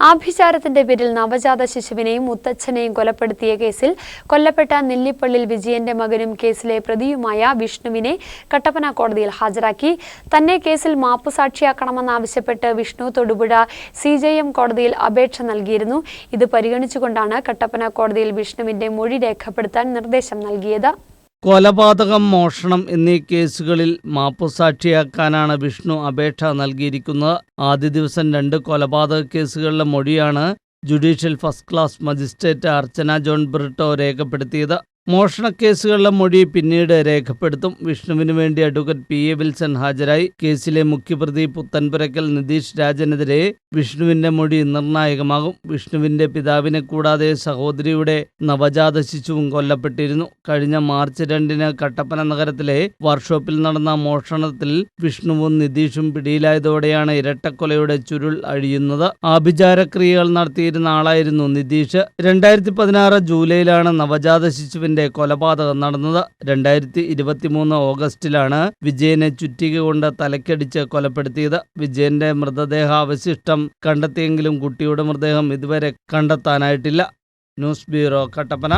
ആഭിചാരത്തിന്റെ പേരിൽ നവജാത ശിശുവിനെയും മുത്തച്ഛനെയും കൊലപ്പെടുത്തിയ കേസിൽ കൊല്ലപ്പെട്ട നെല്ലിപ്പള്ളിൽ വിജയന്റെ മകനും കേസിലെ പ്രതിയുമായ വിഷ്ണുവിനെ കട്ടപ്പന കോടതിയിൽ ഹാജരാക്കി. തന്നെ കേസിൽ മാപ്പുസാക്ഷിയാക്കണമെന്നാവശ്യപ്പെട്ട് വിഷ്ണു തൊടുപുഴ സി കോടതിയിൽ അപേക്ഷ നൽകിയിരുന്നു. ഇത് പരിഗണിച്ചുകൊണ്ടാണ് കട്ടപ്പന കോടതിയിൽ വിഷ്ണുവിന്റെ മൊഴി രേഖപ്പെടുത്താൻ നിർദ്ദേശം നൽകിയത്. കൊലപാതകം മോഷണം എന്നീ കേസുകളിൽ മാപ്പുസാക്ഷിയാക്കാനാണ് വിഷ്ണു അപേക്ഷ നൽകിയിരിക്കുന്നത്. ആദ്യ ദിവസം രണ്ട് കൊലപാതക കേസുകളിലെ മൊഴിയാണ് judicial first class magistrate Archana John Britto രേഖപ്പെടുത്തിയത്. മോഷണക്കേസുകളിലെ മൊഴി പിന്നീട് രേഖപ്പെടുത്തും. വിഷ്ണുവിന് വേണ്ടി അഡ്വക്കേറ്റ് പി എ വിൽസൺ ഹാജരായി. കേസിലെ മുഖ്യപ്രതി പുത്തൻപുരക്കൽ നിതീഷ് രാജനെതിരെ വിഷ്ണുവിന്റെ മൊഴി നിർണായകമാകും. വിഷ്ണുവിന്റെ പിതാവിനെ കൂടാതെ സഹോദരിയുടെ നവജാത ശിശുവും കൊല്ലപ്പെട്ടിരുന്നു. കഴിഞ്ഞ മാർച്ച് രണ്ടിന് കട്ടപ്പന നഗരത്തിലെ വർക്ക്ഷോപ്പിൽ നടന്ന മോഷണത്തിൽ വിഷ്ണുവും നിതീഷും പിടിയിലായതോടെയാണ് ഇരട്ടക്കൊലയുടെ ചുരുൾ അഴിയുന്നത്. ആഭിചാരക്രിയകൾ നടത്തിയിരുന്ന ആളായിരുന്നു നിതീഷ്. രണ്ടായിരത്തി പതിനാറ് ജൂലൈയിലാണ് നവജാത ശിശുവിന്റെ കൊലപാതകം നടന്നത് രണ്ടായിരത്തി ഇരുപത്തിമൂന്ന് ഓഗസ്റ്റിലാണ്. വിജയനെ ചുറ്റിക കൊണ്ട് തലക്കടിച്ച് കൊലപ്പെടുത്തിയത് വിജയന്റെ മൃതദേഹാവശിഷ്ടം. കണ്ടെത്തിയെങ്കിലും കുട്ടിയുടെ മൃതദേഹം ഇതുവരെ കണ്ടെത്താനായിട്ടില്ല. News bureau Kattappana.